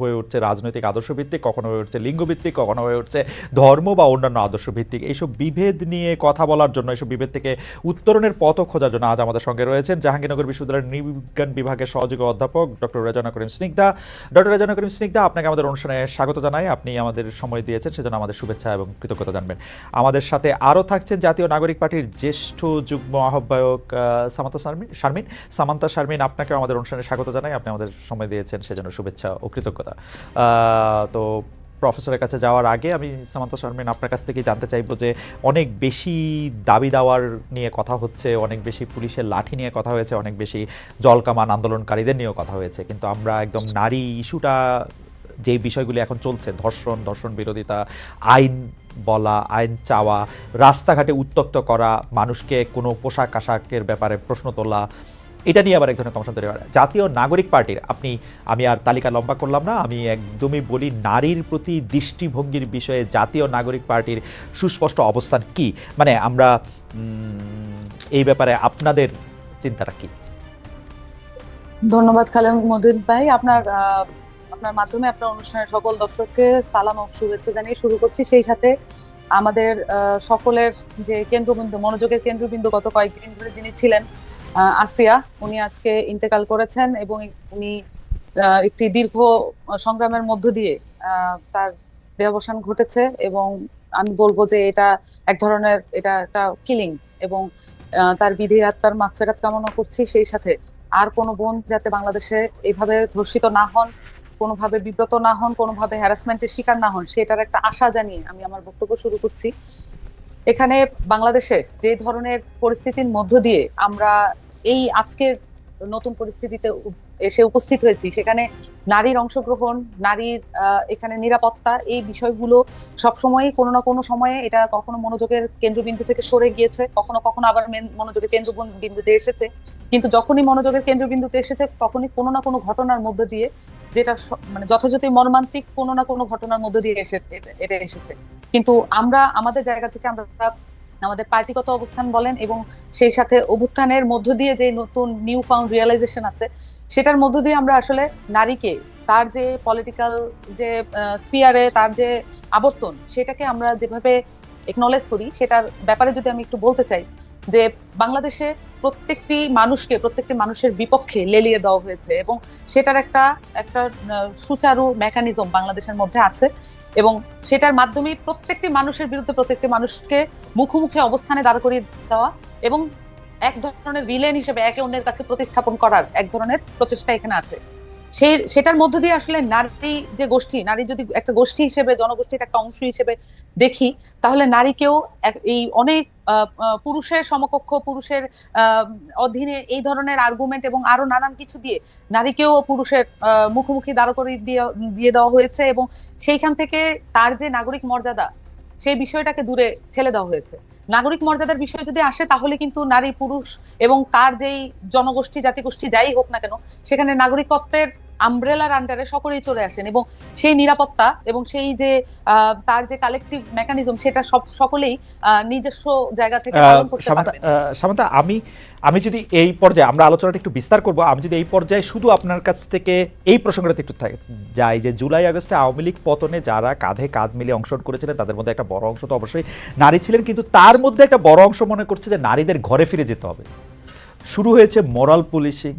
হয়ে উঠছে রাজনৈতিক আদর্শ ভিত্তিক কখনো হয়ে উঠছে লিঙ্গ ভিত্তিক কখনো হয়ে উঠছে ধর্ম বা অন্যান্য আদর্শ ভিত্তিক এইসব বিভেদ নিয়ে কথা বলার জন্য এইসব বিভেদ থেকে উত্তরণের পথ খোঁজার জন্য আজ আমাদের সঙ্গে রয়েছেন জাহাঙ্গীরনগর বিশ্ববিদ্যালয়ের নৃবিজ্ঞান বিভাগের সহযোগী অধ্যাপক ডক্টর রেজানা করিম স্নিগ্ধা। ডক্টর রেজানা করিম স্নিগ্ধা আপনাকে আমাদের অনুষ্ঠানে স্বাগত জানাই। আপনি আমাদের সময় দিয়েছেন সেজন্য আমাদের শুভেচ্ছা এবং কৃতজ্ঞতা জানবেন। আমাদের সাথে আরও থাকছেন জাতীয় নাগরিক পার্টির জ্যেষ্ঠ যুগ্ম আহ্বায়ক আহ, সামান্তা শারমিন শারমিন সামান্তা শারমিন আপনাকে আমাদের অনুষ্ঠানে স্বাগত জানাই। আপনি আমাদের সময় দিয়েছেন সেজন্য শুভেচ্ছা ও কৃতজ্ঞতা। আহ, তো প্রফেসরের কাছে যাওয়ার আগে আমি সামান্তা শারমিন আপনার কাছ থেকে জানতে চাইব যে অনেক বেশি দাবি দাওয়ার নিয়ে কথা হচ্ছে অনেক বেশি পুলিশের লাঠি নিয়ে কথা হয়েছে অনেক বেশি জলকামান আন্দোলনকারীদের নিয়েও কথা হয়েছে। কিন্তু আমরা একদম নারী ইস্যুটা যে বিষয়গুলি এখন চলছে ধর্ষণ ধর্ষণ বিরোধিতা আইন বলা আইন চাওয়া রাস্তাঘাটে উত্তক্ত করা মানুষকে কোনো পোশাক আশাকের ব্যাপারে প্রশ্ন তোলা এটা নিয়ে আবার এক ধরনের কমিশন তৈরি জাতীয় নাগরিক পার্টির, আপনি, আমি আর তালিকা লম্বা করলাম না, আমি একদমই বলি নারীর প্রতি দৃষ্টিভঙ্গির বিষয়ে জাতীয় নাগরিক পার্টির সুস্পষ্ট অবস্থান কি? মানে আমরা এই ব্যাপারে আপনাদের চিন্তাটা কি? ধন্যবাদ খালেদ মদিন ভাই। আপনার আপনার মাধ্যমে, আপনার অনুষ্ঠানের সকল দর্শককে সালাম ও শুভেচ্ছা জানিয়ে শুরু করছি। সেই সাথে আমাদের সকলের যে কেন্দ্রবিন্দু, মনোযোগের কেন্দ্রবিন্দু গত কয়েকদিন ধরে যিনি ছিলেন আসিয়া উনি আজকে ইন্তেকাল করেছেন এবং উনি একটি দীর্ঘ সংগ্রামের মধ্য দিয়ে তার দেহাবসান ঘটেছে এবং আমি বলব যে এটা এক ধরনের, এটা একটা কিলিং এবং তার বিধি আত্মার মাগফেরাত কামনা করছি। সেই সাথে আর কোনো বোন যাতে বাংলাদেশে এইভাবে ধর্ষিত না হন, কোনোভাবে বিব্রত না হন, কোনোভাবে হ্যারাসমেন্টের শিকার না হন, সেটার একটা আশা জানিয়ে আমি আমার বক্তব্য শুরু করছি। এখানে বাংলাদেশে যে ধরনের পরিস্থিতির মধ্য দিয়ে আমরা এই আজকের নতুন পরিস্থিতিতে এসে উপস্থিত হয়েছি। সেখানে নারীর অংশগ্রহণ, নারীর এখানে নিরাপত্তা এই বিষয়গুলো সবসময়ই কোনো না কোনো সময়ে এটা কখনো মনোযোগের কেন্দ্রবিন্দু থেকে সরে গিয়েছে, কখনো কখনো আবার মনোযোগের কেন্দ্রবিন্দুতে এসেছে। কিন্তু যখনই মনোযোগের কেন্দ্রবিন্দুতে এসেছে, তখনই কোনো না কোনো ঘটনার মধ্যে দিয়ে যেটা মানে যথাযথই মর্মান্তিক কোনো না কোনো ঘটনার মধ্যে দিয়ে এসে এটা এসেছে। কিন্তু আমরা, আমাদের জায়গা থেকে আমরা আমাদের পার্টিগত অবস্থান বলেন এবং সেই সাথে অভ্যুত্থানের মধ্য দিয়ে যে নতুন নিউ ফাউন্ড রিয়েলাইজেশন আছে, সেটার মধ্য দিয়ে আমরা আসলে নারীকে, তার যে পলিটিক্যাল যে স্পিয়ারে তার যে আবর্তন, সেটাকে আমরা যেভাবে একনলেজ করি, সেটার ব্যাপারে যদি আমি একটু বলতে চাই যে বাংলাদেশে প্রত্যেকটি মানুষকে, প্রত্যেকটি মানুষের বিপক্ষে লেলিয়ে দেওয়া হয়েছে এবং সেটার একটা একটা সুচারু মেকানিজম বাংলাদেশের মধ্যে আছে এবং সেটার মাধ্যমে প্রত্যেকটি মানুষের বিরুদ্ধে প্রত্যেকটি মানুষকে মুখোমুখি অবস্থানে দাঁড় করিয়ে দেওয়া এবং এক ধরনের ভিলেন হিসেবে একে অন্যের কাছে প্রতিস্থাপন করার এক ধরনের প্রচেষ্টা এখানে আছে। সেই, সেটার মধ্য দিয়ে আসলে নারী যে গোষ্ঠী, নারী যদি একটা গোষ্ঠী হিসেবে, জনগোষ্ঠীর একটা অংশ হিসেবে দেখি, তাহলে নারীকেও এই অনেক পুরুষের সমকক্ষ, পুরুষের অধীনে এই ধরনের আর্গুমেন্ট এবং আরও নানান কিছু দিয়ে নারীকেও পুরুষের মুখোমুখি দাঁড় করে দিয়ে দেওয়া হয়েছে এবং সেইখান থেকে তার যে নাগরিক মর্যাদা, সেই বিষয়টাকে দূরে ঠেলে দেওয়া হয়েছে। নাগরিক মর্যাদার বিষয় যদি আসে, তাহলে কিন্তু নারী, পুরুষ এবং তার যেই জনগোষ্ঠী, জাতিগোষ্ঠী যাই হোক না কেন, সেখানে নাগরিকত্বের আমব্রেলার আন্ডারে সকলেই চলে আসেন এবং সেই নিরাপত্তা এবং সেই যে তার যে কালেকটিভ মেকানিজম সেটা সব সকলেই নিজস্ব জায়গা থেকে সামান্তা আমি আমি যদি এই পর্যায়ে আমরা আলোচনাটা একটু বিস্তার করব আমি যদি এই পর্যায়ে শুধু আপনার কাছ থেকে এই প্রসঙ্গটাতে একটু থাক- যাই যে জুলাই আগস্টে আওয়ামী লীগ পতনে যারা কাঁধে কাঁধ মিলিয়ে অংশগ্রহণ করেছিলেন তাদের মধ্যে একটা বড় অংশ তো অবশ্যই নারী ছিলেন কিন্তু তার মধ্যে একটা বড় অংশ মনে করছে যে নারীদের ঘরে ফিরে যেতে হবে। শুরু হয়েছে মোরাল পুলিশিং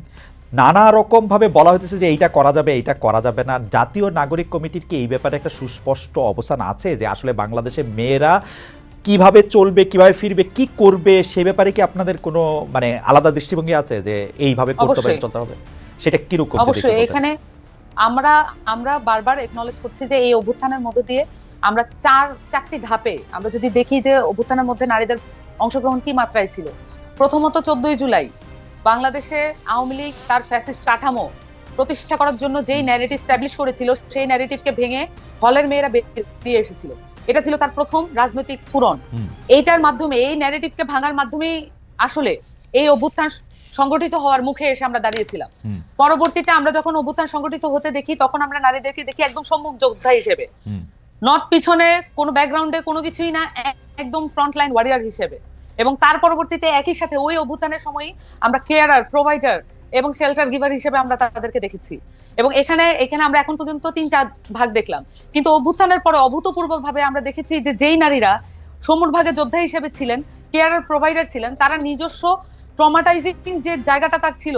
নানা রকমভাবে বলা হইতেছে যে এইটা করা যাবে এইটা করা যাবে না। জাতীয় নাগরিক কমিটির কি এই ব্যাপারে একটা সুস্পষ্ট অবস্থান আছে যে আসলে বাংলাদেশে মেয়েরা কীভাবে চলবে কীভাবে ফিরবে কি করবে সে ব্যাপারে কি আপনাদের কোনো মানে আলাদা দৃষ্টিভঙ্গি আছে যে এইভাবে করতে হবে চলতে হবে? সেটা কীরকম অবশ্যই এখানে আমরা আমরা বারবার একনলেজ করছি যে এই অভ্যুত্থানের মধ্য দিয়ে আমরা চার চারটি ধাপে আমরা যদি দেখি যে অভ্যুত্থানের মধ্যে নারীদের অংশগ্রহণ কি মাত্রায় ছিল। প্রথমত চোদ্দই জুলাই বাংলাদেশে আওয়ামী লীগ তার ফ্যাসিস্ট কাঠামো প্রতিষ্ঠা করার জন্য যেই ন্যারেটিভ স্ট্যাবলিশ করেছিল সেই ন্যারেটিভকে ভেঙে হলের মেয়েরা বেরিয়ে এসেছিল। এটা ছিল তার প্রথম রাজনৈতিক স্ফুরণ। এইটার মাধ্যমে এই ন্যারেটিভকে ভাঙার মাধ্যমেই আসলে এই অভ্যুত্থান সংগঠিত হওয়ার মুখে এসে আমরা দাঁড়িয়েছিলাম। পরবর্তীতে আমরা যখন অভ্যুত্থান সংগঠিত হতে দেখি তখন আমরা নারীদেরকে দেখি একদম সম্মুখ যোদ্ধা হিসেবে। নট পিছনে কোনো ব্যাকগ্রাউন্ডে কোনো কিছুই না এক- একদম ফ্রন্ট লাইন ওয়ারিয়ার হিসেবে। এবং তার পরবর্তীতে একই সাথে ওই অভ্যুত্থানের সময় আমরা কেয়ারার প্রোভাইডার এবং শেল্টার গিভার হিসেবে আমরা তাদেরকে দেখেছি। এবং এখানে এখানে আমরা এখন পর্যন্ত তিনটা ভাগ দেখলাম। কিন্তু অভ্যুত্থানের পরে অভূতপূর্ব ভাবে আমরা দেখেছি যে যেই নারীরা সমুর ভাগে যোদ্ধা হিসেবে ছিলেন কেয়ার প্রোভাইডার ছিলেন, তারা নিজস্ব ট্রমাটাইজিং যে জায়গাটা তার ছিল,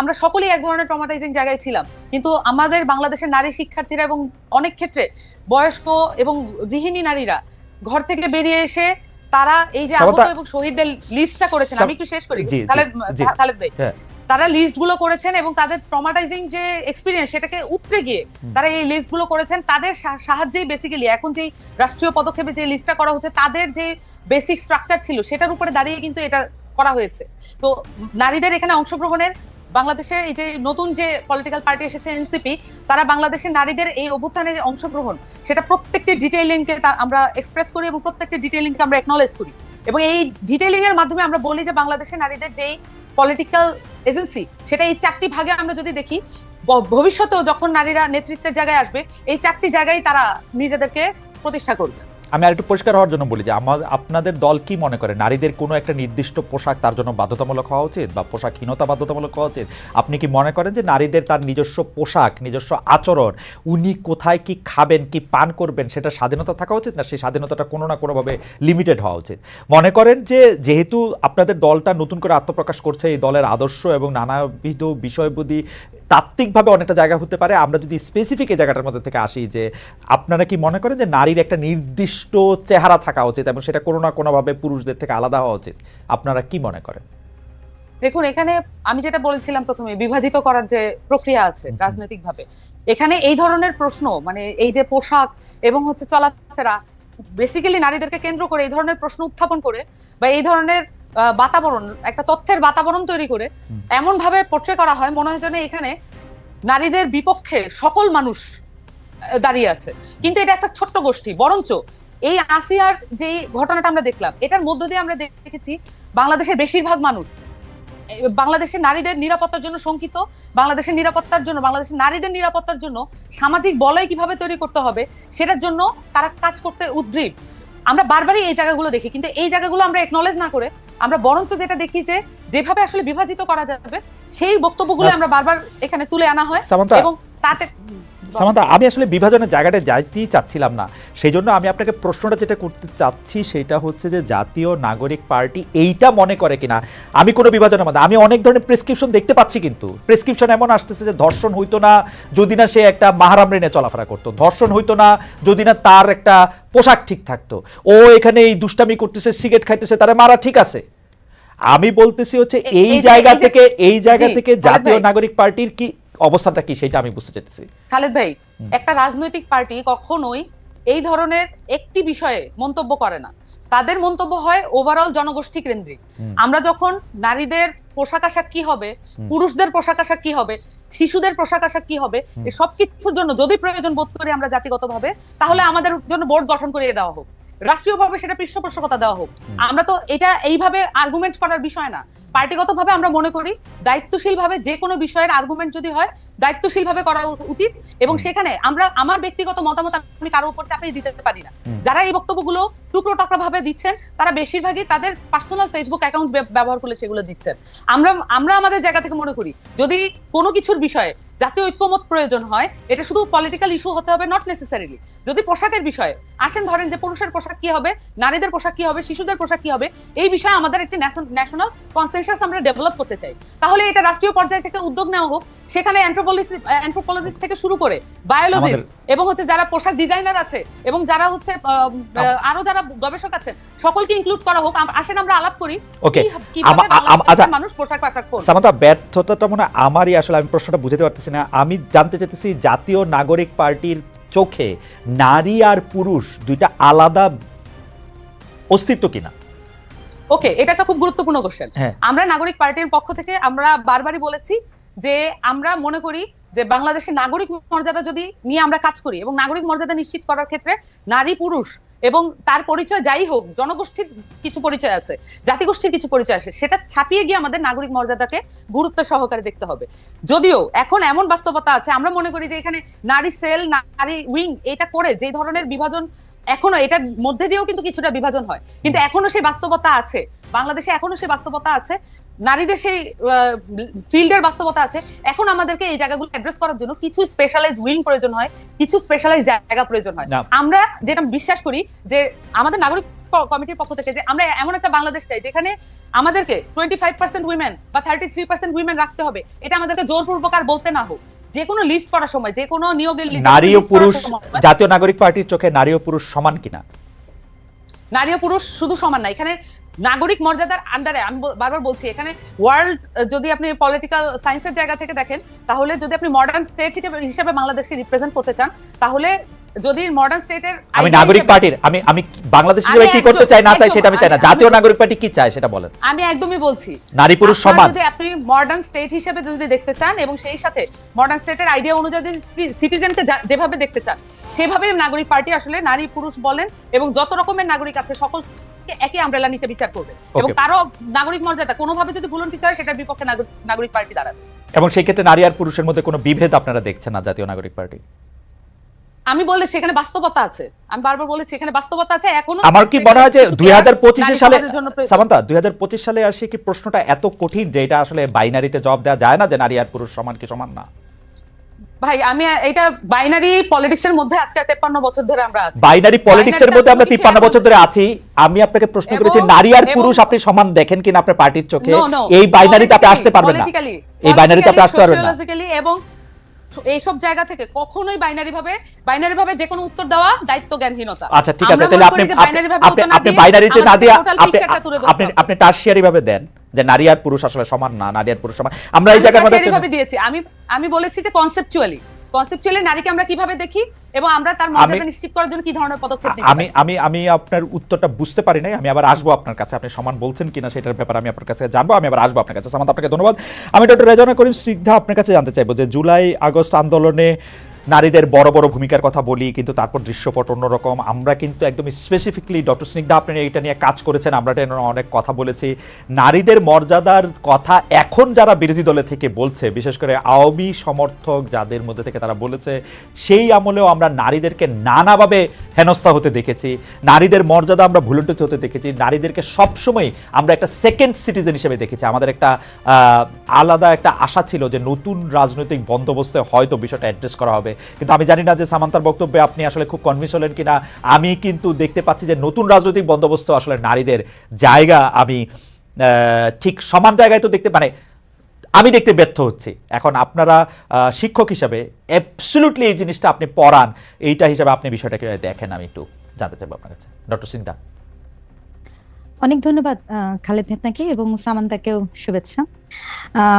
আমরা সকলেই এক ধরনের ট্রমাটাইজিং জায়গায় ছিলাম। কিন্তু আমাদের বাংলাদেশের নারী শিক্ষার্থীরা এবং অনেক ক্ষেত্রে বয়স্ক এবং গৃহিণী নারীরা ঘর থেকে বেরিয়ে এসে তারা এই যে আহত এবং শহীদদের লিস্টটা করেছেন আমি একটু শেষ করি। জি, খালেদ ভাই হ্যাঁ। তারা লিস্টগুলো করেছেন এবং তাদের ট্রমাটাইজিং যে এক্সপিরিয়েন্স সেটাকে উতরে গিয়ে তারা এই লিস্টগুলো করেছেন তাদের সাহায্যেই বেসিক্যালি এখন যে রাষ্ট্রীয় পদক্ষেপে যে লিস্টটা করা হচ্ছে তাদের যে বেসিক স্ট্রাকচার ছিল সেটার উপরে দাঁড়িয়ে কিন্তু এটা করা হয়েছে। তো নারীদের এখানে অংশগ্রহণের বাংলাদেশে এই যে নতুন যে পলিটিক্যাল পার্টি এসেছে এনসিপি তারা বাংলাদেশের নারীদের এই অভ্যুত্থানে যে অংশগ্রহণ, সেটা প্রত্যেকটি ডিটেইলিংকে আমরা এক্সপ্রেস করি এবং প্রত্যেকটি ডিটেইলিংকে আমরা একনলেজ করি। এবং এই ডিটেইলিং এর মাধ্যমে আমরা বলি যে বাংলাদেশের নারীদের যেই পলিটিক্যাল এজেন্সি সেটা এই চারটি ভাগে আমরা যদি দেখি ভবিষ্যতেও যখন নারীরা নেতৃত্বের জায়গায় আসবে, এই চারটি জায়গায় তারা নিজেদেরকে প্রতিষ্ঠা করবে। আমি আরেকটু পরিষ্কার হওয়ার জন্য বলি যে আমার আপনাদের দল কি মনে করে? নারীদের কোনো একটা নির্দিষ্ট পোশাক তার জন্য বাধ্যতামূলক হওয়া উচিত বা পোশাকহীনতা বাধ্যতামূলক হওয়া উচিত? আপনি কি মনে করেন যে নারীদের তার নিজস্ব পোশাক, নিজস্ব আচরণ, উনি কোথায় কি খাবেন, কি পান করবেন, সেটা স্বাধীনতা থাকা উচিত না সেই স্বাধীনতাটা কোনো না কোনোভাবে লিমিটেড হওয়া উচিত? মনে করেন যে যেহেতু আপনাদের দলটা নতুন করে আত্মপ্রকাশ করছে, এই দলের আদর্শ এবং নানাবিধ বিষয়বুদ্ধি তাত্ত্বিকভাবে অনেকটা জায়গা হতে পারে। আমরা যদি স্পেসিফিক এই জায়গাটার মধ্যে থেকে আসি যে আপনারা কি মনে করেন যে নারীর একটা নির্দিষ্ট চেহারা থাকা উচিত এবং সেটা কোনো না কোনোভাবে পুরুষদের থেকে আলাদা হওয়া উচিত? আপনারা কি মনে করেন? দেখুন এখানে আমি যেটা বলেছিলাম প্রথমে বিভাজিত করার যে প্রক্রিয়া আছে। রাজনৈতিকভাবে এখানে এই ধরনের প্রশ্ন মানে এই যে পোশাক এবং হচ্ছে চলাফেরা বেসিক্যালি নারীদেরকে কেন্দ্র করে এই ধরনের প্রশ্ন উত্থাপন করে বা এই ধরনের বাতাবরণ একটা তথ্যের বাতাবরণ তৈরি করে। এমন ভাবে পোট্রে করা হয় মনে হয় যেন এখানে নারীদের বিপক্ষে সকল মানুষ দাঁড়িয়ে আছে কিন্তু এটা একটা ছোট্ট গোষ্ঠী বরঞ্চ এই আসিয়ার যে ঘটনাটা আমরা দেখলাম এটার মধ্য দিয়ে আমরা দেখেছি বাংলাদেশের বেশিরভাগ মানুষ বাংলাদেশের নারীদের নিরাপত্তার জন্য শঙ্কিত বাংলাদেশের নিরাপত্তার জন্য বাংলাদেশের নারীদের নিরাপত্তার জন্য সামাজিক বলয় কীভাবে তৈরি করতে হবে সেটার জন্য তারা কাজ করতে উদ্গ্রীব আমরা বারবারই এই জায়গাগুলো দেখি কিন্তু এই জায়গাগুলো আমরা একনলেজ না করে আমরা বরঞ্চ যেটা দেখি যে যেভাবে আসলে বিভাজিত করা যাবে সেই বক্তব্যগুলো আমরা বারবার এখানে তুলে আনা হয় এবং তাতে সামান্তা আমি আসলে বিভাজনের জায়গাটা যাইতেই চাচ্ছিলাম না। সেই জন্য আমি আপনাকে প্রশ্নটা যেটা করতে চাচ্ছি সেটা হচ্ছে যে জাতীয় নাগরিক পার্টি এইটা মনে করে কিনা। আমি কোনো বিভাজনের মধ্যে আমি অনেক ধরনের প্রেসক্রিপশন দেখতে পাচ্ছি কিন্তু। প্রেসক্রিপশন এমন আসতেছে যে ধর্ষণ হইতো না যদি না সে একটা মাহারাম রেনে চলাফেরা করতো। ধর্ষণ হইতো না যদি না তার একটা পোশাক ঠিক থাকতো। ও এখানে এই দুষ্টামি করতেছে সিগারেট খাইতেছে তারা মারা ঠিক আছে। আমি বলতেছি হচ্ছে এই এই জায়গা থেকে এই জায়গা থেকে জাতীয় নাগরিক পার্টির কি অবস্থানটা কি সেটা আমি বুঝতে চাইতেছি। খালেদ ভাই একটা রাজনৈতিক পার্টি কখনোই এই ধরনের একটি বিষয়ে মন্তব্য করে না। তাদের মন্তব্য হয় ওভারঅল জনগোষ্ঠী কেন্দ্রিক। আমরা যখন নারীদের পোশাক আশাক কি হবে পুরুষদের পোশাক আশাক কি হবে শিশুদের পোশাক আশাক কি হবে। সব কিছুর জন্য যদি প্রয়োজন বোধ করি আমরা জাতিগতভাবে তাহলে আমাদের জন্য বোর্ড গঠন করিয়ে দেওয়া হোক। রাষ্ট্রীয়ভাবে সেটা পৃষ্ঠপোষকতা দেওয়া হোক। আমরা তো এটা এইভাবে আর্গুমেন্ট করার বিষয় না। পার্টিগতভাবে আমরা মনে করি দায়িত্বশীলভাবে যে কোনো বিষয়ের আর্গুমেন্ট যদি হয় দায়িত্বশীল ভাবে করা উচিত এবং সেখানে আমরা আমার ব্যক্তিগত মতামত আমি কারও উপর চাপিয়ে দিতে পারি না। যারা এই বক্তব্যগুলো টুকরো টাকরা ভাবে দিচ্ছেন তারা বেশিরভাগই তাদের পার্সোনাল ফেসবুক অ্যাকাউন্ট ব্যবহার করে সেগুলো দিচ্ছেন। আমরা আমরা আমাদের জায়গা থেকে মনে করি যদি কোনো কিছুর বিষয়ে জাতীয় ঐক্যমত প্রয়োজন হয় এটা শুধু পলিটিক্যাল ইস্যু হতে হবে নট নেসেসারিলি যদি পোশাকের বিষয়ে আসেন ধরেন যে পুরুষের পোশাক কি হবে নারীদের পোশাক কি হবে শিশুদের পোশাক কি হবে এই বিষয়ে আমাদের একটি ন্যাশনাল কনসেনসাস আমরা ডেভেলপ করতে চাই। তাহলে এটা রাষ্ট্রীয় পর্যায়ে থেকে উদ্যোগ নেওয়া হোক সেখানে অ্যান্থ্রোপোলজিস্ট থেকে শুরু করে বায়োলজিস্ট এবং হচ্ছে যারা পোশাক ডিজাইনার আছে এবং যারা হচ্ছে আরও যারা গবেষক আছেন সকলকে ইনক্লুড করা হোক আসেন আমরা আলাপ করি ওকে আচ্ছা। মানুষ পোশাক আশাক পরবে। সামান্তা ব্যর্থতাটা মনে আমারই আসলে আমি প্রশ্নটা বুঝতে পারতেছি না আমি জানতে চাইতেছি জাতীয় নাগরিক পার্টির চোখে নারী আর পুরুষ দুইটা আলাদা অস্তিত্ব কিনা ওকে এটা একটা খুব গুরুত্বপূর্ণ কোশ্চেন হ্যাঁ। আমরা নাগরিক পার্টির পক্ষ থেকে আমরা বারবারই বলেছি যে আমরা মনে করি যে বাংলাদেশের নাগরিক মর্যাদা যদি নিয়ে আমরা কাজ করি এবং নাগরিক মর্যাদা নিশ্চিত করার ক্ষেত্রে নারী, পুরুষ এবং তার পরিচয় যাই হোক, জনগোষ্ঠীর কিছু পরিচয় আছে, জাতিগোষ্ঠীর কিছু পরিচয় আছে, সেটা ছাপিয়ে গিয়ে আমাদের নাগরিক মর্যাদাকে গুরুত্ব সহকারে দেখতে হবে। যদিও এখন এমন বাস্তবতা আছে, আমরা মনে করি যে এখানে নারী সেল, নারী উইং এটা করে যে ধরনের বিভাজন এখনও এটার মধ্যে দিয়েও কিন্তু কিছুটা বিভাজন হয়। কিন্তু এখনও সেই বাস্তবতা আছে, বাংলাদেশে এখনও সেই বাস্তবতা আছে নারীদের সেই ফিল্ডের বাস্তবতা আছে। এখন আমাদেরকে এই জায়গাগুলো অ্যাড্রেস করার জন্য কিছু স্পেশালাইজ উইং প্রয়োজন হয় কিছু স্পেশালাইজ জায়গা প্রয়োজন হয়। আমরা যেটা বিশ্বাস করি যে আমাদের নাগরিক কমিটির পক্ষ থেকে যে আমরা এমন একটা বাংলাদেশ চাই যেখানে আমাদেরকে টোয়েন্টি ফাইভ পার্সেন্ট উইমেন বা থার্টি থ্রি পার্সেন্ট উইমেন রাখতে হবে। এটা আমাদেরকে জোরপূর্বক আর বলতে না হোক। যে কোনো লিস্ট করার সময় যে কোনো নিয়োগের নারী ও পুরুষ জাতীয় নাগরিক পার্টির চোখে নারী ও পুরুষ সমান কিনা? নারী ও পুরুষ শুধু সমান না এখানে নাগরিক মর্যাদার আন্ডারে আমি বারবার বলছি, এখানে ওয়ার্ল্ড যদি আপনি পলিটিক্যাল সায়েন্সের জায়গা থেকে দেখেন, তাহলে যদি আপনি মডার্ন স্টেট হিসেবে বাংলাদেশকে রিপ্রেজেন্ট করতে চান, তাহলে যদি মডার্ন স্টেটের আমি নাগরিক পার্টির আমি আমি বাংলাদেশ হিসেবে কি করতে চাই না চাই সেটা আমি চাই না। জাতীয় নাগরিক পার্টি কি চায় সেটা বলেন। আমি একদমই বলছি। নারী পুরুষ সমান যদি আপনি মডার্ন স্টেট হিসেবে যদি দেখতে চান এবং সেই সাথে মডার্ন স্টেটের আইডিয়া অনুযায়ী সিটিজেনকে যেভাবে দেখতে চান সেভাবে নাগরিক পার্টি আসলে নারী পুরুষ বলেন এবং যত রকমের নাগরিক আছে সকলকে একই আমব্রেলা নিচে বিচার করবে। এবং তারও নাগরিক মর্যাদা কোনোভাবে যদি ভুলন্ঠিত হয় সেটার বিপক্ষে নাগরিক- নাগরিক পার্টি দাঁড়াবে। এবং সেই ক্ষেত্রে নারী আর পুরুষের মধ্যে কোনো বিভেদ আপনারা দেখছেন না জাতীয় নাগরিক পার্টি? আমি বলেছি এখানে বাস্তবতা আছে। আমি বারবার বলেছি এখানে বাস্তবতা আছে এখনও আমার কি মনে হয় যে কিছু দুই হাজার পঁচিশে নারী সালে। সামান্তা দুই হাজার পঁচিশ সালে আসে কি প্রশ্নটা এত কঠিন যে এটা আসলে বাইনারিতে জবাব দেওয়া যায় না যে নারী আর পুরুষ সমান কি সমান না? ভাই আমি এটা বাইনারি পলিটিক্স এর মধ্যে আজকে তেপ্পান্ন বছর ধরে আমরা আছি। বাইনারি পলিটিক্স এর মধ্যে আমরা politics তিপ্পান্ন এখন- বছর ধরে আছি। আমি আপনাকে প্রশ্ন করেছি নারী আর পুরুষ আপনি সমান দেখেন কিনা আপনার পার্টির চোখে. এই বাইনারিতে আপনি আসতে পারবেন না। এই বাইনারিতে আপনি আসতে পারবেন না। এবং এইসব জায়গা থেকে কখনোই বাইনারি ভাবে বাইনারি ভাবে যে কোনো উত্তর দেওয়া দায়িত্ব জ্ঞানহীনতা আচ্ছা ঠিক আছে তাহলে আপনি আপনি- বাইনারিতে না দিয়ে আপনি আপনি আপনি টারশিয়ারি ভাবে দেন যে নারী আর পুরুষ আসলে সমান না নারী আর পুরুষ সমান। আমরা এই জায়গার মধ্যে দিয়েছি। আমি আমি বলেছি যে কনসেপচুয়ালি কনসেপচুয়ালি নারীকে আমরা কীভাবে দেখি এবং আমরা তার মর্যাদা নিশ্চিত করার জন্য কি ধরনের পদক্ষেপ আমি আমি আমি আপনার উত্তরটা বুঝতে পারি নাই। আমি আবার আসব আপনার কাছে। আপনি সমান বলছেন কিনা সেটার ব্যাপারে আমি আপনার কাছে জানব। আমি আবার আসব আপনার কাছে। সামান্ত আপনাকে ধন্যবাদ। আমি ডক্টর রেজনা করিম স্নিগ্ধা আপনার কাছে জানতে চাইব যে জুলাই আগস্ট আন্দোলনে নারীদের বড় বড় ভূমিকার কথা বলি, কিন্তু তারপর দৃশ্যপট অন্যরকম আমরা কিন্তু একদম স্পেসিফিকলি ডক্টর স্নিগ্ধা, আপনি এটা নিয়ে কাজ করেছেন, আমরা অনেক কথা বলেছি। নারীদের মর্যাদার কথা এখন যারা বিরোধী দলে থেকে বলছে, বিশেষ করে আওয়ামী সমর্থক যাদের মধ্যে থেকে তারা বলেছে, সেই আমলেও আমরা নারীদেরকে নানাভাবে হেনস্থা হতে দেখেছি। নারীদের মর্যাদা আমরা ভুলুণ্ঠিত হতে দেখেছি। নারীদেরকে সবসময় আমরা একটা সেকেন্ড সিটিজেন হিসেবে দেখেছি। আমাদের একটা আলাদা একটা আশা ছিল যে নতুন রাজনৈতিক বন্দোবস্তে হয়তো বিষয়টা অ্যাড্রেস করা হবে। কিন্তু আমি জানি না যে সামান্তার বক্তব্যে আপনি আসলে খুব কনভিন্স হলেন কিনা। আমি কিন্তু দেখতে পাচ্ছি যে নতুন রাজনৈতিক বন্দোবস্ত আসলে নারীদের জায়গা আমি ঠিক সমান জায়গায় তো দেখতে মানে আমি দেখতে ব্যর্থ হচ্ছি। এখন আপনারা শিক্ষক হিসাবে অ্যাবসলুটলি এই জিনিসটা আপনি পড়ান, এইটা হিসাবে আপনি বিষয়টাকে দেখেন, আমি একটু জানতে চাইব আপনার কাছে। ডক্টর সিনটা অনেক ধন্যবাদ খালেদ আপনাকে এবং সামান্তাকেও শুভেচ্ছা।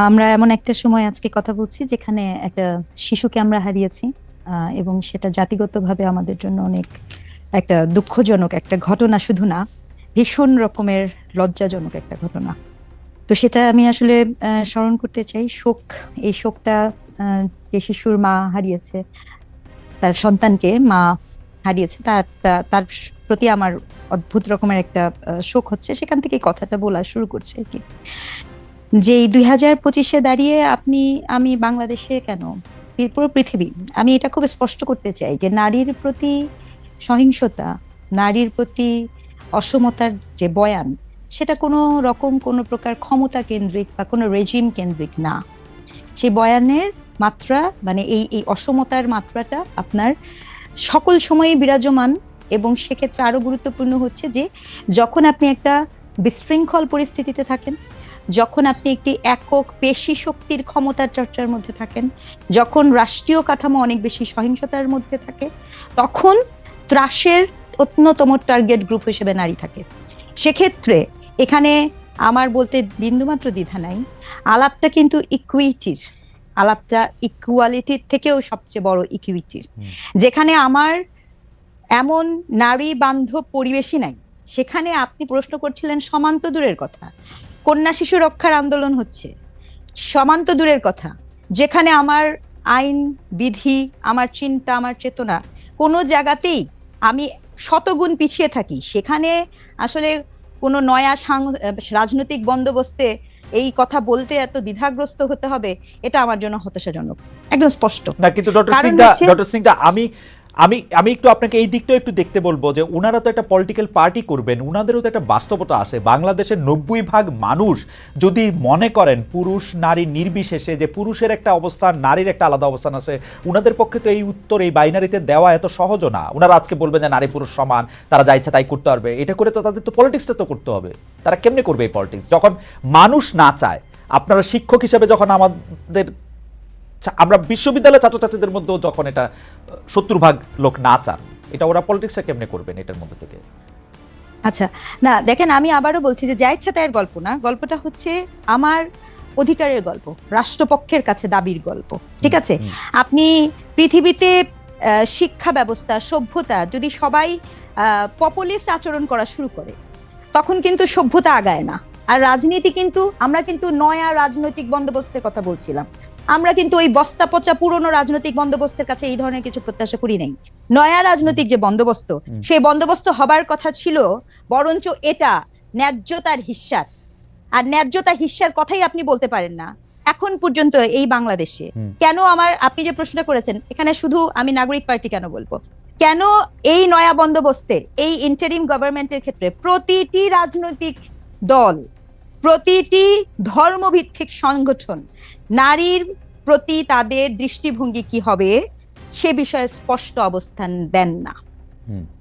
আমরা এমন একটা সময় আজকে কথা বলছি যেখানে একটা শিশুকে আমরা হারিয়েছি এবং সেটা জাতিগতভাবে আমাদের জন্য অনেক একটা দুঃখজনক একটা ঘটনা, শুধু না, ভীষণ রকমের লজ্জাজনক একটা ঘটনা। তো সেটা আমি আসলে স্মরণ করতে চাই, শোক, এই শোকটা যে শিশুর মা হারিয়েছে, তার সন্তানকে মা হারিয়েছে, তার তার প্রতি আমার অদ্ভুত রকমের একটা শোক হচ্ছে। সেখান থেকে কথাটা বলা শুরু করছে আর কি। যে এই দুই হাজার পঁচিশে দাঁড়িয়ে আপনি, আমি বাংলাদেশে কেন? পুরো পৃথিবী। আমি এটা খুব স্পষ্ট করতে চাই যে নারীর প্রতি সহিংসতা, নারীর প্রতি অসমতার যে বয়ান, সেটা কোনো রকম, কোনো প্রকার ক্ষমতা কেন্দ্রিক বা কোনো রেজিম কেন্দ্রিক না। সেই বয়ানের মাত্রা মানে এই এই অসমতার মাত্রাটা আপনার সকল সময়ে বিরাজমান এবং সেক্ষেত্রে আরও গুরুত্বপূর্ণ হচ্ছে যে যখন আপনি একটা বিশৃঙ্খল পরিস্থিতিতে থাকেন যখন আপনি একটি একক পেশি শক্তির ক্ষমতার চর্চার মধ্যে থাকেন যখন রাষ্ট্রীয় কাঠামো অনেক বেশি সহিংসতার মধ্যে থাকে তখন ত্রাসের অন্যতম টার্গেট গ্রুপ হিসেবে নারী থাকে। সেক্ষেত্রে এখানে আমার বলতে বিন্দুমাত্র দ্বিধা নাই। আলাপটা কিন্তু ইকুইটির আলাপটা ইকুয়ালিটির থেকেও সবচেয়ে বড় ইকুইটির যেখানে আমার এমন নারী বান্ধব পরিবেশই নাই। সেখানে আপনি প্রশ্ন করছিলেন সমান্ত দূরের কথা। কন্যা শিশু রক্ষার আন্দোলন হচ্ছে। সমান্ত দূরের কথা। যেখানে আমার আইন বিধি আমার চিন্তা আমার চেতনা কোনো জায়গাতেই আমি শতগুণ পিছিয়ে থাকি। সেখানে আসলে কোনো নয়া সাং- রাজনৈতিক বন্দোবস্তে এই কথা বলতে এত দ্বিধাগ্রস্ত হতে হবে এটা আমার জন্য হতাশাজনক। একদম স্পষ্ট। না কিন্তু ডক্টর সিংদা ডক্টর সিংদা আমি আমি আমি একটু আপনাকে এই দিকটাও একটু দেখতে বলব যে ওনারা তো একটা পলিটিক্যাল পার্টি করবেন ওনাদেরও তো একটা বাস্তবতা আছে। বাংলাদেশের নব্বই ভাগ মানুষ যদি মনে করেন পুরুষ, নারী নির্বিশেষে যে পুরুষের একটা অবস্থান, নারীর একটা আলাদা অবস্থান আছে ওনাদের পক্ষে তো এই উত্তর এই বাইনারিতে দেওয়া এত সহজও না। ওনারা আজকে বলবেন যে নারী, পুরুষ সমান, তারা যা ইচ্ছা তাই করতে পারবে। এটা করে তো তাদের তো পলিটিক্সটা তো করতে হবে। তারা কেমনে করবে এই পলিটিক্স যখন মানুষ না চায়, আপনারা শিক্ষক হিসেবে যখন আমাদের আমরা বিশ্ববিদ্যালয়ের ছাত্রছাত্রীদের মধ্যেও যখন এটা সত্তর ভাগ লোক না চান এটা ওরা পলিটিক্সটা কেমনে করবেন এটার মধ্যে থেকে? আচ্ছা না দেখেন আমি আবারও বলছি যে যা ইচ্ছা তাইয়ের গল্প না গল্পটা হচ্ছে আমার অধিকারের গল্প রাষ্ট্রপক্ষের কাছে দাবির গল্প ঠিক আছে? আপনি পৃথিবীতে শিক্ষা ব্যবস্থা সভ্যতা যদি সবাই পপুলিস্ট আচরণ করা শুরু করে তখন কিন্তু সভ্যতা আগায় না। আর রাজনীতি কিন্তু আমরা কিন্তু নয়া রাজনৈতিক বন্দোবস্তের কথা বলছিলাম। আমরা কিন্তু ওই বস্তা পচা পুরনো রাজনৈতিক বন্দোবস্তের কাছে এই ধরনের কিছু প্রত্যাশা করি নাই। নয়া রাজনৈতিক যে বন্দোবস্ত সেই বন্দোবস্ত হবার কথা ছিল বরঞ্চ এটা ন্যায্যতার হিস্যার আর ন্যায্যতা হিস্যার কথাই আপনি বলতে পারেন না। এখন পর্যন্ত এই বাংলাদেশে কেন আমার আপনি যে প্রশ্ন করেছেন এখানে শুধু আমি নাগরিক পার্টি কেন বলব? কেন এই নয়া বন্দোবস্তের এই ইন্টারিম গভর্নমেন্টের ক্ষেত্রে প্রতিটি রাজনৈতিক দল প্রতিটি ধর্মভিত্তিক সংগঠন নারীর প্রতি তাদের দৃষ্টিভঙ্গি কি হবে সে বিষয়ে স্পষ্ট অবস্থান দেন না।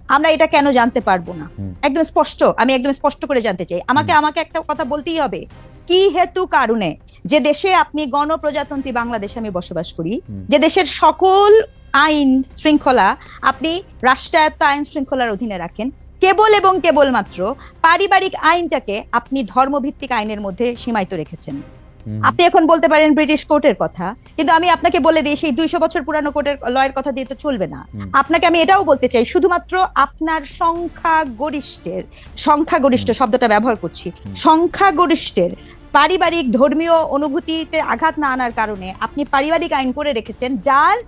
আমরা এটা কেন জানতে পারব না? একদম স্পষ্ট আমি একদম স্পষ্ট করে জানতে চাই। আমাকে আমাকে একটা কথা বলতেই হবে। কি হেতু কারণে যে দেশে আপনি গণপ্রজাতন্ত্রী বাংলাদেশে আমি বসবাস করি যে দেশের সকল আইন শৃঙ্খলা আপনি রাষ্ট্রায়ত্ত আইন শৃঙ্খলার অধীনে রাখেন কেবল এবং কেবলমাত্র পারিবারিক আইনটাকে আপনি ধর্মভিত্তিক আইনের মধ্যে সীমায়িত রেখেছেন। আপনি এখন বলতে পারেন ব্রিটিশ কোর্টের কথা কিন্তু আমি আপনাকে বলে দিই সেই দুইশো বছর পুরানো কোর্টের লয়ের কথা দিয়ে তো চলবে না। আপনাকে আমি এটাও বলতে চাই শুধুমাত্র আপনার সংখ্যা গরিষ্ঠের সংখ্যা গরিষ্ঠ শব্দটা ব্যবহার করছি। সংখ্যা গরিষ্ঠের পারিবারিক ধর্মীয় অনুভূতিতে আঘাত না আনার কারণে আপনি পারিবারিক আইন করে রেখেছেন যার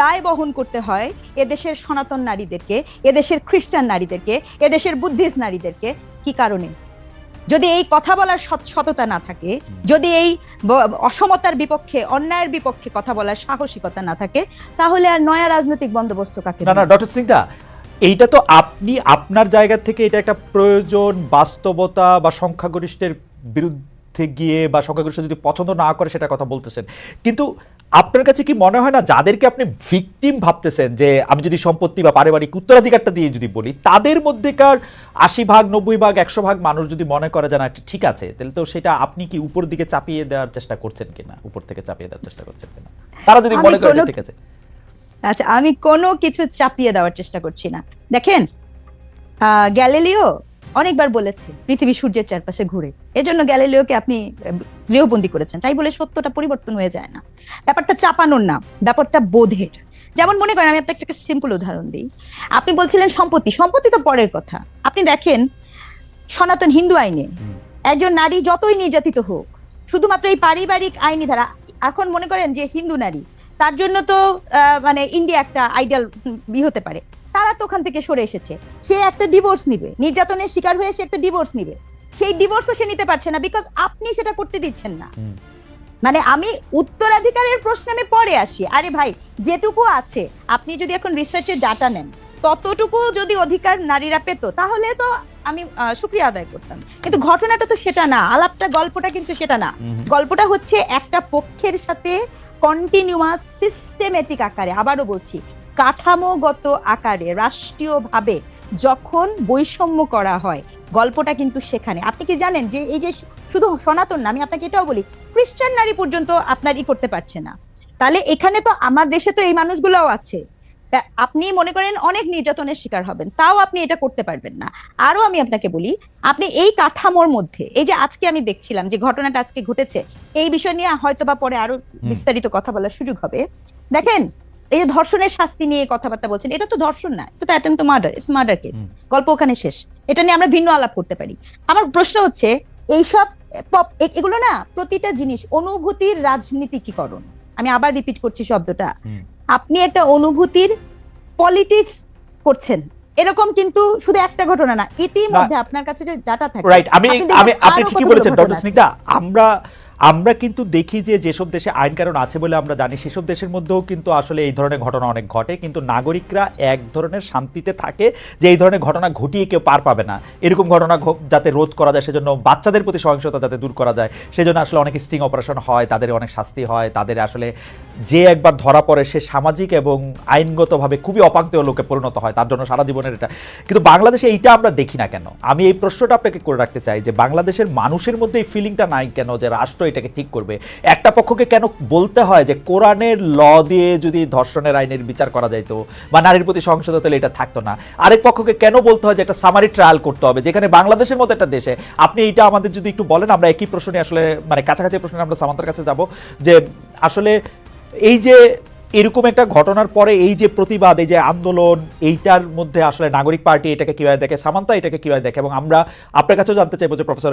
দায় বহন করতে হয় এদেশের সনাতন নারীদেরকে এদেশের খ্রিস্টান নারীদেরকে এদেশের বুদ্ধিস্ট নারীদেরকে। কি কারণে? যদি এই কথা বলার সততা না থাকে যদি এই অসমতার বিপক্ষে অন্যায়ের বিপক্ষে কথা বলার সাহসিকতা না থাকে তাহলে আর নয়া রাজনৈতিক বন্দোবস্ত কাকে না না? ডক্টর সিংদা এইটা তো আপনি আপনার জায়গা থেকে এটা একটা প্রয়োজন বাস্তবতা বা সংখ্যাগরিষ্ঠের বিরুদ্ধে গিয়ে বা সংখ্যাগরিষ্ঠ যদি পছন্দ না করে সেটা কথা বলতেছেন কিন্তু আপনার কাছে কি মনে হয় না যাদেরকে আপনি ভিকটিম ভাবতেছেন যে আমি যদি সম্পত্তি বা পারিবারিক উত্তরাধিকারটা দিয়ে যদি বলি তাদের মধ্যেকার আশি ভাগ নব্বই ভাগ একশো ভাগ মানুষ যদি মনে করে যে না ঠিক আছে তাহলে তো সেটা আপনি কি উপর দিকে চাপিয়ে দেওয়ার চেষ্টা করছেন কিনা? উপর থেকে চাপিয়ে দেওয়ার চেষ্টা করছেন কিনা? তারা যদি মনে করে ঠিক আছে। আচ্ছা আমি কোনো কিছু চাপিয়ে দেওয়ার চেষ্টা করছি না। দেখেন গ্যালিলিও অনেকবার বলেছে পৃথিবী সূর্যের চারপাশে ঘুরে। এজন্য গ্যালিলিওকে আপনি গৃহবন্দী করেছেন। তাই বলে সত্যটা পরিবর্তন হয়ে যায় না। ব্যাপারটা চাপানোর না ব্যাপারটা বোধের। যেমন মনে করেন আমি আপনাকে একটা সিম্পল উদাহরণ দিই। আপনি বলছিলেন সম্পত্তি সম্পত্তি তো পরের কথা। আপনি দেখেন সনাতন হিন্দু আইনে একজন নারী যতই নির্যাতিত হোক শুধুমাত্র এই পারিবারিক আইনি ধারা এখন মনে করেন যে হিন্দু নারী তার জন্য তো মানে ইন্ডিয়া একটা আইডিয়াল বি হতে পারে। তো ওখান থেকে সরে এসেছে। সে একটা ডিভোর্স নিবে। নির্যাতনের শিকার হয়ে সে একটা ডিভোর্স নিবে। সেই ডিভোর্সও সে নিতে পারছে না বিকজ আপনি সেটা করতে দিচ্ছেন না। মানে আমি উত্তরাধিকারের প্রশ্নে আমি পরে আসি। আরে ভাই যেটুকু আছে আপনি যদি এখন রিসার্চের ডাটা নেন ততটুকু যদি অধিকার নারীরা পেত তাহলে তো আমি আহ, শুক্রিয়া আদায় করতাম। কিন্তু ঘটনাটা তো সেটা না আলাপটা গল্পটা কিন্তু সেটা না। গল্পটা হচ্ছে একটা পক্ষের সাথে কন্টিনিউয়াস সিস্টেমেটিক আকারে। আবারও বলছি কাঠামোগত আকারে রাষ্ট্রীয়ভাবে যখন বৈষম্য করা হয় গল্পটা কিন্তু সেখানে। আপনি কি জানেন যে এই যে শুধু সনাতন না আমি আপনাকে এটাও বলি খ্রিস্টান নারী পর্যন্ত আপনার ই করতে পারছে না। তাহলে এখানে তো আমার দেশে তো এই মানুষগুলোও আছে। আপনি মনে করেন অনেক নির্যাতনের শিকার হবেন তাও আপনি এটা করতে পারবেন না। আরও আমি আপনাকে বলি আপনি এই কাঠামোর মধ্যে এই যে আজকে আমি দেখছিলাম যে ঘটনাটা আজকে ঘটেছে এই বিষয় নিয়ে হয়তো বা পরে আরও বিস্তারিত কথা বলার সুযোগ হবে। দেখেন এই যে ধর্ষণের শাস্তি নিয়ে কথাবার্তা বলছেন এটা তো ধর্ষণ না এটা তো attempt to murder it's murder case গল্প ওখানে শেষ। এটা নিয়ে আমরা ভিন্ন আলাপ করতে পারি। আমার প্রশ্ন হচ্ছে এইসব পপ- এগুলো না প্রতিটা জিনিস অনুভূতির রাজনীতিকীকরণ। আমি আবার রিপিট করছি শব্দটা। আপনি একটা অনুভূতির পলিটিক্স করছেন। এরকম কিন্তু শুধু একটা ঘটনা না ইতিমধ্যে আপনার কাছে যে ডাটা থাকে রাইট আমি আমি আপনি ঠিকই বলেছেন ডক্টর স্নিগ্ধা আমরা আমরা কিন্তু দেখি যে যেসব দেশে আইন কারণ আছে বলে আমরা জানি, সেসব দেশের মধ্যেও কিন্তু আসলে এই ধরনের ঘটনা অনেক ঘটে। কিন্তু নাগরিকরা এক ধরনের শান্তিতে থাকে যে এই ধরনের ঘটনা ঘটিয়ে কেউ পার পাবে না। এরকম ঘটনা যাতে রোধ করা যায়, সেজন্য বাচ্চাদের প্রতি সহিংসতা যাতে দূর করা যায়, সেজন্য আসলে অনেক স্টিং অপারেশন হয়, তাদের অনেক শাস্তি হয়, তাদের আসলে যে একবার ধরা পড়ে, সে সামাজিক এবং আইনগতভাবে খুবই অপাঙ্ক্তেয় লোকে পরিণত হয়, তার জন্য সারা জীবনের এটা। কিন্তু বাংলাদেশে এইটা আমরা দেখি না কেন? আমি এই প্রশ্নটা আপনাকে করে রাখতে চাই যে বাংলাদেশের মানুষের মধ্যে এই ফিলিংটা নাই কেন যে রাষ্ট্র এটাকে ঠিক করবে। একটা পক্ষকে কেন বলতে হয় যে কোরআনের ল দিয়ে যদি ধর্ষণের আইনের বিচার করা যাইতো বা নারীর প্রতি সহিংসতা, তাহলে এটা থাকতো না। আরেক পক্ষকে কেন বলতে হয় যে একটা সামারি ট্রায়াল করতে হবে, যেখানে বাংলাদেশের মতো একটা দেশে, আপনি এটা আমাদের যদি একটু বলেন, আমরা একই প্রশ্নে আসলে মানে কাছাকাছি প্রশ্নে আমরা সামান্তার কাছে যাব যে আসলে এই যে এরকম একটা ঘটনার পরে এই যে প্রতিবাদ, এই যে আন্দোলন, এইটার মধ্যে আসলে নাগরিক পার্টি এটাকে কীভাবে দেখে, সামান্তা এটাকে কীভাবে দেখে? এবং আমরা আপনার কাছেও জানতে চাইব যে প্রফেসর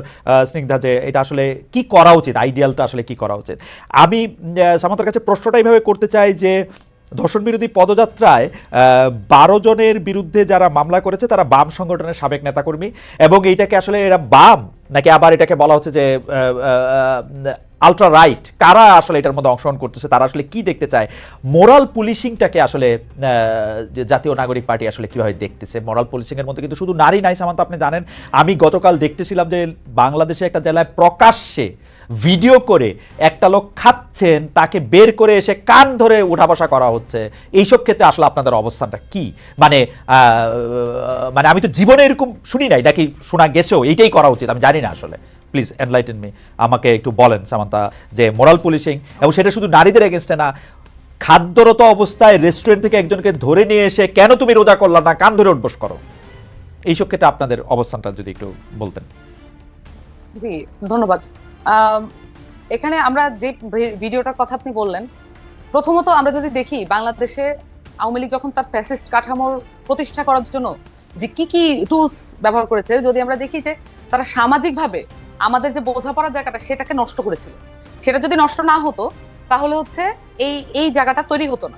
স্নিগ্ধা, যে এটা আসলে কি করা উচিত, আইডিয়ালটা আসলে কি করা উচিত? আমি সামান্তার কাছে প্রশ্নটা এইভাবে করতে চাই যে ধর্ষণ বিরোধী পদযাত্রায় বারো জনের বিরুদ্ধে যারা মামলা করেছে, তারা বাম সংগঠনের সাবেক নেতাকর্মী এবং এইটাকে আসলে এরা বাম, নাকি আবার এটাকে বলা হচ্ছে যে আলট্রা রাইট কারা আসলে এটার মধ্যে অংশগ্রহণ করতেছে, তারা আসলে কি দেখতে চায়? মোরাল পুলিশিংটাকে আসলে জাতীয় নাগরিক পার্টি আসলে কীভাবে দেখতেছে? মোরাল পুলিশিংয়ের মধ্যে কিন্তু শুধু নারী নাই, সামান্ত, আপনি জানেন, আমি গতকাল দেখতেছিলাম যে বাংলাদেশে একটা জেলায় প্রকাশ্যে ভিডিও করে একটা লোক খাচ্ছেন, তাকে বের করে এসে কান ধরে উঠা বসা করা হচ্ছে। এইসব ক্ষেত্রে আসলে আপনাদের অবস্থানটা কি? মানে মানে আমি তো জীবনে এরকম শুনি নাই, নাকি শোনা গেছেও? এইটাই করা উচিত, আমি জানি না আসলে। প্লিজ এনলাইটেন মি আমাকে একটু বলেন, সামান্তা, যে মোরাল পুলিশিং এবং সেটা শুধু নারীদের এগেনস্টে না, খাদ্যরত অবস্থায় রেস্টুরেন্ট থেকে একজনকে ধরে নিয়ে এসে কেন তুমি রোজা করলা না, কান ধরে উঠবস করো। এইসব ক্ষেত্রে আপনাদের অবস্থানটা যদি একটু বলতেন। জি, ধন্যবাদ। এখানে আমরা যে ভিডিওটার কথা আপনি বললেন, প্রথমত আমরা যদি দেখি বাংলাদেশে আওয়ামী লীগ যখন তার ফ্যাসিস্ট কাঠামোর প্রতিষ্ঠা করার জন্য যে কি কি টুলস ব্যবহার করেছে, যদি আমরা দেখি যে তারা সামাজিকভাবে আমাদের যে বোঝাপড়ার জায়গাটা সেটাকে নষ্ট করেছিল। সেটা যদি নষ্ট না হতো তাহলে হচ্ছে এই এই জায়গাটা তৈরি হতো না।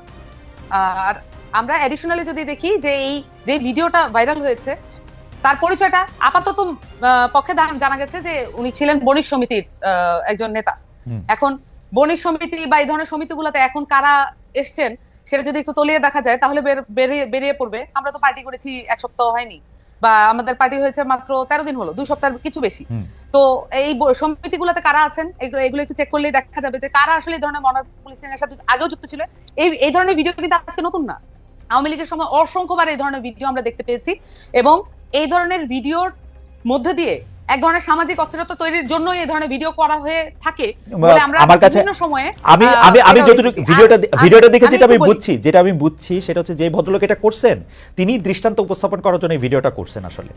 আর আমরা অ্যাডিশনালি যদি দেখি যে এই যে ভিডিওটা ভাইরাল হয়েছে তার পরিচয়টা আপাতত পক্ষে জানা গেছে যে উনি ছিলেন বণিক সমিতির একজন নেতা। এখন বণিক সমিতি বা এই ধরনের সমিতিগুলোতে এখন কারা এসছেন সেটা যদি একটু তলিয়ে দেখা যায় তাহলে বেরিয়ে বেরিয়ে পড়বে। আমরা তো পার্টি করেছি এক সপ্তাহ হয়নি। বা আমাদের পার্টি হয়েছে মাত্র তেরো দিন হলো দুই সপ্তাহের কিছু বেশি। তো এই সমিতিগুলোতে কারা আছেন? এগুলো এগুলো একটু চেক করলেই দেখা যাবে যে কারা আসলে এই ধরনের মনার পুলিশিং এর সাথে আগেও যুক্ত ছিল। এই এই ধরনের ভিডিও কিন্তু আজকে নতুন না। আওয়ামী লীগের সময় অসংখ্যবার এই ধরনের ভিডিও আমরা দেখতে পেয়েছি এবং এই ধরনের ভিডিওর মধ্যে দিয়ে এক ধরনের সামাজিক অস্থিরতা তৈরির জন্য এই ধরনের ভিডিও করা হয়ে থাকে বলে আমরা আমার কাছে সময়ে আমি আমি আমি যতটুকু ভিডিওটা ভিডিওটা দেখে যেটা আমি বুঝছি যেটা আমি বুঝছি সেটা হচ্ছে যে ভদ্রলোক এটা করছেন তিনি দৃষ্টান্ত উপস্থাপন করার জন্য এই ভিডিওটা করছেন আসলে।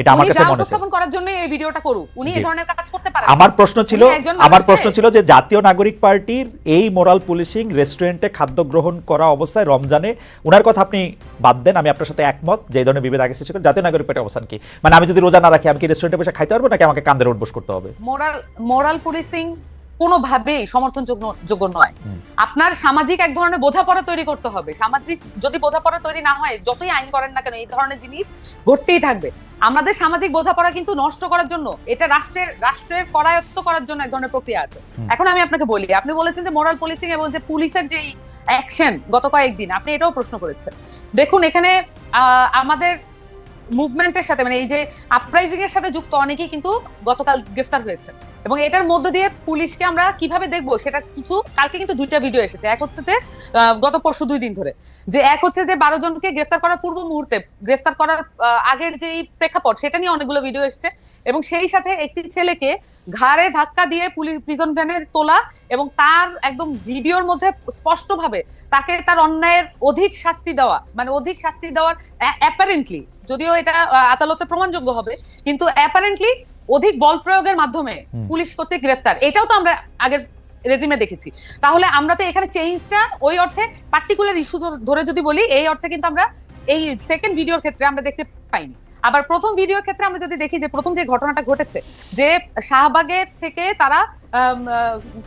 এটা আমার কাছে মনে হচ্ছে করার জন্য এই ভিডিওটা করুক। উনি এই ধরনের কাজ করতে পারেন আমার প্রশ্ন ছিল আমার প্রশ্ন ছিল যে জাতীয় নাগরিক পার্টির এই মোরাল পুলিশিং রেস্টুরেন্টে খাদ্য গ্রহণ করা অবস্থায় রমজানে ওনার কথা আপনি বাদ দেন আমি আপনার সাথে একমত যে ধরনের বিভেদ আগে সৃষ্টি করে জাতীয় নাগরিক পার্টির অবস্থান কি? মানে আমি যদি রোজা না রাখি আমি কি রেস্টুরেন্টে বসে খাইতে পারব নাকি আমাকে কান্দের উঠবোস করতে হবে? মোরাল মোরাল পুলিশিং কোনোভাবেই সমর্থনযোগ্য যোগ্য নয়। আপনার সামাজিক এক ধরনের বোঝাপড়া তৈরি করতে হবে। সামাজিক যদি বোঝাপড়া তৈরি না হয় যতই আইন করেন না কেন এই ধরনের জিনিস ঘটতেই থাকবে। আমাদের সামাজিক বোঝাপড়া কিন্তু নষ্ট করার জন্য এটা রাষ্ট্রের রাষ্ট্রের করায়ত্ত করার জন্য এক ধরনের প্রক্রিয়া আছে। এখন আমি আপনাকে বলি আপনি বলেছেন যে মোরাল পুলিশিং এবং যে পুলিশের যেই অ্যাকশন গত কয়েকদিন আপনি এটাও প্রশ্ন করেছেন। দেখুন এখানে আহ, আমাদের মুভমেন্টের সাথে মানে এই যে আপরাইজিং এর সাথে যুক্ত অনেকেই কিন্তু গতকাল গ্রেফতার হয়েছে। এবং এটার মধ্য দিয়ে পুলিশকে আমরা কীভাবে দেখব সেটা কিছু, কালকে কিন্তু দুইটা ভিডিও এসেছে। এক হচ্ছে যে গত পরশু দুই দিন ধরে। যে এক হচ্ছে যে বারো জনকে গ্রেফতার করার পূর্ব মুহূর্তে, গ্রেফতার করার আগের যেই প্রেক্ষাপট, সেটা নিয়ে অনেকগুলো ভিডিও এসেছে। এবং সেই সাথে একটি ছেলেকে ঘাড়ে ধাক্কা দিয়ে পুলিশ প্রিজন ভ্যানে তোলা এবং তার একদম ভিডিওর মধ্যে স্পষ্টভাবে তাকে তার অন্যায়ের অধিক শাস্তি দেওয়া মানে অধিক শাস্তি দেওয়ার অ্যাপারেন্টলি যদিও এটা আদালতে প্রমাণযোগ্য হবে কিন্তু অ্যাপারেন্টলি অধিক বল প্রয়োগের মাধ্যমে পুলিশ কর্তৃক গ্রেফতার। এটাও তো আমরা আগের রেজিমে দেখেছি। তাহলে আমরা তো এখানে চেঞ্জটা ওই অর্থে পার্টিকুলার ইস্যু ধরে যদি বলি এই অর্থে কিন্তু আমরা এই সেকেন্ড ভিডিওর ক্ষেত্রে আমরা দেখতে পাইনি। আবার প্রথম ভিডিওর ক্ষেত্রে আমরা যদি দেখি যে প্রথম যে ঘটনাটা ঘটেছে যে শাহবাগের থেকে তারা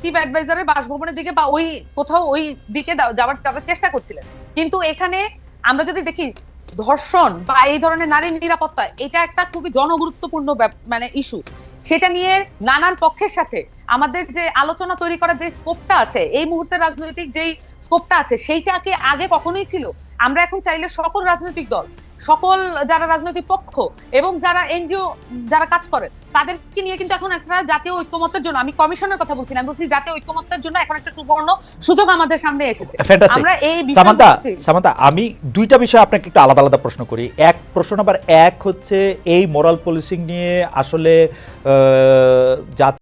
চিফ অ্যাডভাইজারের বাসভবনের দিকে বা ওই কোথাও ওই দিকে যাওয়ার চেষ্টা করছিলেন। কিন্তু এখানে আমরা যদি দেখি ধর্ষণ বা এই ধরনের নারী নিরাপত্তা, এটা একটা খুবই জনগুরুত্বপূর্ণ মানে ইস্যু সেটা নিয়ে নানান পক্ষের সাথে আমাদের যে আলোচনা তৈরি করার যে স্কোপটা আছে, এই মুহূর্তে রাজনৈতিক যেই স্কোপটা আছে, সেইটাকে আগে কখনোই ছিল। আমরা এখন চাইলে সকল রাজনৈতিক দল সকল যারা রাজনৈতিক পক্ষ এবং যারা এনজিও যারা কাজ করে তাদেরকে নিয়ে কিন্তু এখন একটা জাতীয় ঐক্যমত্যের জন্য আমি কমিশনের কথা বলছি না বলছি জাতীয় ঐক্যমত্যের জন্য এখন একটা সুবর্ণ সুযোগ আমাদের সামনে এসেছে। আমরা এই সামান্তা সামান্তা আমি দুইটা বিষয় আপনাকে একটু আলাদা আলাদা প্রশ্ন করি। এক প্রশ্ন নাম্বার এক হচ্ছে এই মোরাল পলিসিং নিয়ে আসলে জাতীয়